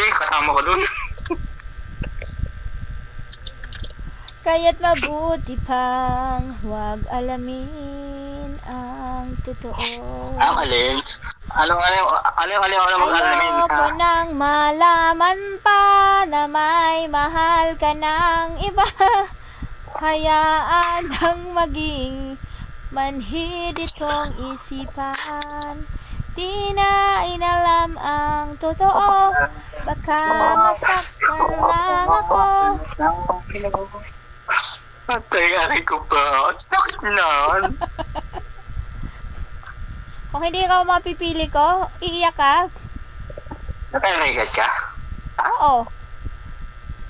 sige, kasama ko dun. Kaya't mabuti pang huwag alamin ang totoo. Ang alin? Ano, ano, ano, ano, ano, ano, ano, Ayoko nang malaman pa na may mahal ka ng iba. Hayaan ang maging manhid itong isipan. Di na inalam ang totoo. Baka masaktan lang ako. Patay, aray ko ba? Sakit na. Kung hindi ka mapipili ko, iiyak ka. Nakarigat ka? Oo.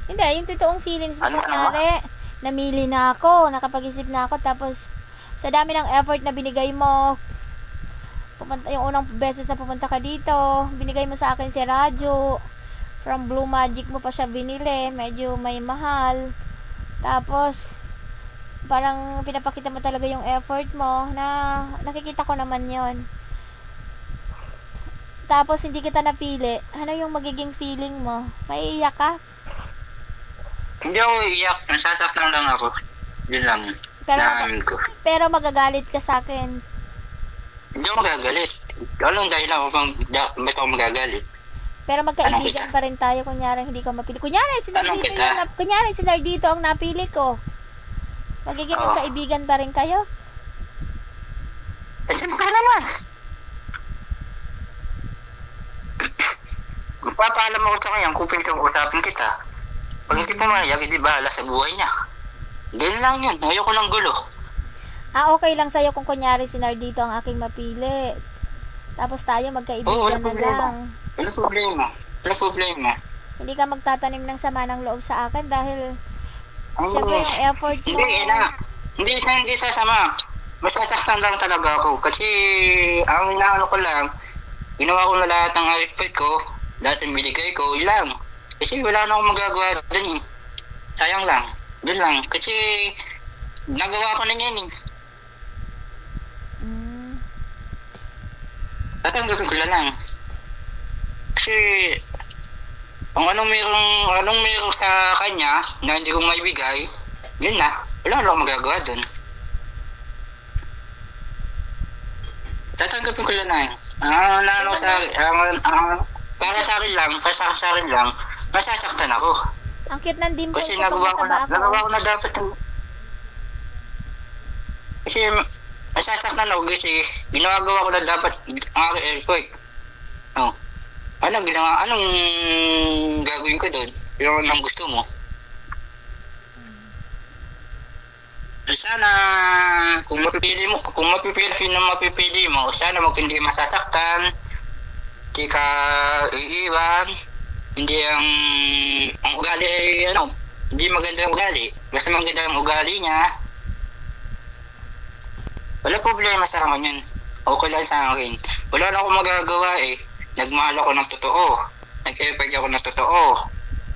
Hindi, yung totoong feelings mo Ano, kunyari, namili na ako, nakapag-isip na ako, tapos sa dami ng effort na binigay mo, pumunta, yung unang beses na pumunta ka dito, binigay mo sa akin si radyo, from Blue Magic mo pa siya binili, medyo may mahal, tapos, parang pinapakita mo talaga yung effort mo, na nakikita ko naman yon tapos hindi kita napili, ano yung magiging feeling mo? Maiiyak ka? Hindi ako iiyak. Nasasaktan lang ako. Yun lang. Pero, ko. pero magagalit ka sa akin. Hindi ako magagalit. Anong dahil ako bang da, ba't ako magagalit? Pero magkaibigan pa rin tayo kunyari hindi ka mapili. Kunyari si Nardito yung nap- kunyari si Nardito ang napili ko. Magiging Oo. magkaibigan pa rin kayo? Eh, siyempre naman. Magpapaalam ako sa kanya kung pwede usapin kita. Pag hindi pumayag, hindi bahala sa buhay niya. Ganun lang yun. Ayoko ng gulo. Ah, okay lang sa'yo kung kunyari si Nardito ang aking mapili. Tapos tayo magkaibigan wala na problema. lang. Wala problema. Wala problema. Hindi ka magtatanim ng sama ng loob sa akin dahil Ang syempre yung effort mo. Hindi, ina. Hindi sa hindi sasama. Masasaktan lang talaga ako. Kasi ang inaano ko lang, ginawa ko na lahat ng effort ko, lahat ng binigay ko, yun lang. Kasi wala na akong magagawa dun eh. Sayang lang. Dun lang. Kasi nagawa ko na yan eh. Tatanggapin ko na lang. Kasi ang anong merong anong meron sa kanya na hindi ko maibigay, yun na. Wala na akong magagawa dun. Tatanggapin ko lang na yun. Ang ano sa ang, ang, para sa akin lang, para sa, sa akin lang, masasaktan ako. ang cute ng dimple Kasi ko nagawa ko na, nagawa ko na dapat. Kasi masasaktan ako kasi ginagawa ko na dapat ang aking earthquake. Oh. Anong ginawa, anong gagawin ko doon? Yung anong gusto mo? Eh, Sana kung mapipili mo, kung mapipili ang mapipili mo, sana mag hindi masasaktan, hindi ka iiwan, hindi ang ang ugali ay ano, hindi maganda ang ugali. Basta maganda ang ugali niya. Wala problema sa akin yun. Okay lang sa akin. Wala na akong magagawa eh. Nagmahal ako ng totoo. Nag-effort ako ng totoo.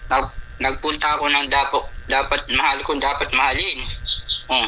Nag, nagpunta ako ng dapat, dapat mahal ko, dapat mahalin. Oh.